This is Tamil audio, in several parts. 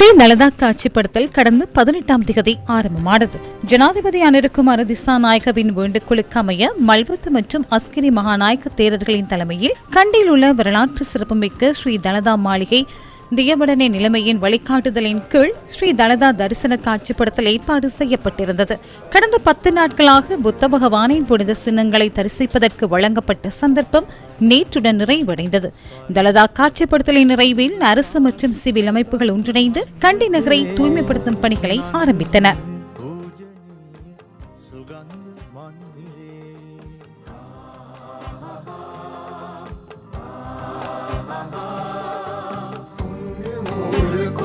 ஸ்ரீ நலதா காட்சிப்படுத்தல் கடந்த பதினெட்டாம் திகதி ஆரம்பமானது. ஜனாதிபதி அரதிசா நாயகவின் வேண்டுகோளுக்கு அமைய மல்வத்து மற்றும் அஸ்கிரி மகாநாயக்க தேரர்களின் தலைமையில் கண்டியில் உள்ள வரலாற்று சிறப்புமிக்க ஸ்ரீ தலதா மாளிகை தியவடனே நிலைமையின் வழிகாட்டுதலின் கீழ் ஸ்ரீ தலதா தரிசன காட்சிப்படுத்தல் ஏற்பாடு செய்யப்பட்டிருந்தது. கடந்த பத்து நாட்களாக புத்த பகவானின் புனித சின்னங்களை தரிசிப்பதற்கு வழங்கப்பட்ட சந்தர்ப்பம் நேற்றுடன் நிறைவடைந்தது. தலதா காட்சிப்படுத்தலின் நிறைவில் அரசு மற்றும் சிவில் அமைப்புகள் ஒன்றிணைந்து கண்டி நகரை தூய்மைப்படுத்தும் பணிகளை ஆரம்பித்தன.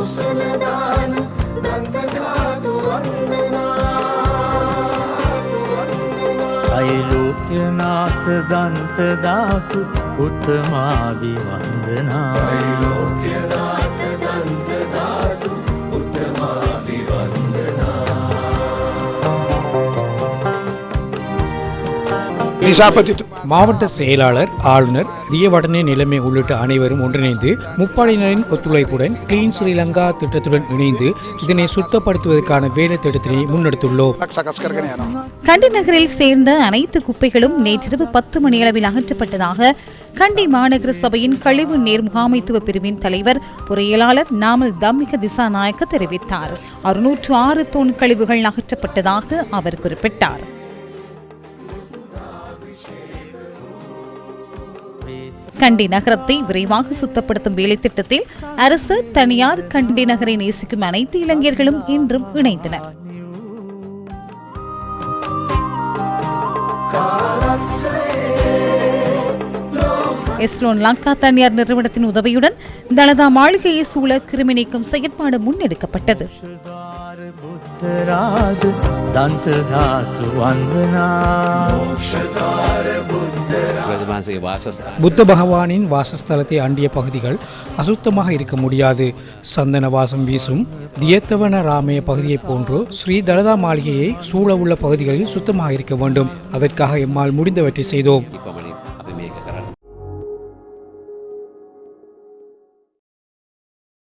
කුසලදාන දන්තධාතු වන්දනා. අයිලෝක්‍යනාත දන්තධාතු උත්තමාවි වන්දනා. අයිලෝක්‍ය மாவட்ட செயலாளர் ஆளுநர் ரியவடனே நிலைமை உள்ளிட்ட அனைவரும் ஒன்றிணைந்து முப்படையினரின் ஒத்துழைப்புடன் கிளீன் ஸ்ரீலங்கா திட்டத்துடன் இணைந்து இதனை சுத்தப்படுத்துவதற்கான வேலை திட்டத்தினை முன்னெடுத்துள்ளோம். கண்டி நகரில் சேர்ந்த அனைத்து குப்பைகளும் நேற்றிரவு பத்து மணி அளவில் அகற்றப்பட்டதாக கண்டி மாநகர சபையின் கழிவு நேர் முகாமைத்துவ பிரிவின் தலைவர் பொறியியலாளர் நாமல் தம்மிக திசா நாயக்க தெரிவித்தார். அறுநூற்று ஆறு தூண் கழிவுகள் அகற்றப்பட்டதாக அவர் குறிப்பிட்டார். கண்டி நகரத்தை விரைவாக சுத்தப்படுத்தும் வேலை திட்டத்தில் அரசு தனியார் கண்டி நகரை நேசிக்கும் அனைத்து இளைஞர்களும் இன்றும் இணைந்தனர். எஸ்லோன் லங்கா தனியார் நிறுவனத்தின் உதவியுடன் தலதா மாளிகையை சூழ கிருமி நீக்கும் செயற்பாடு முன்னெடுக்கப்பட்டது. புத்த பகவானின் வாசஸ்தலத்தை அண்டிய பகுதிகள் அசுத்தமாக இருக்க முடியாது. சந்தன வாசம் வீசும் தியத்தவன ராமய பகுதியைப் போன்று ஸ்ரீ தலதா மாளிகையை சூழ உள்ள பகுதிகளில் சுத்தமாக இருக்க வேண்டும். அதற்காக எம்மால் முடிந்தவற்றை செய்தோம்.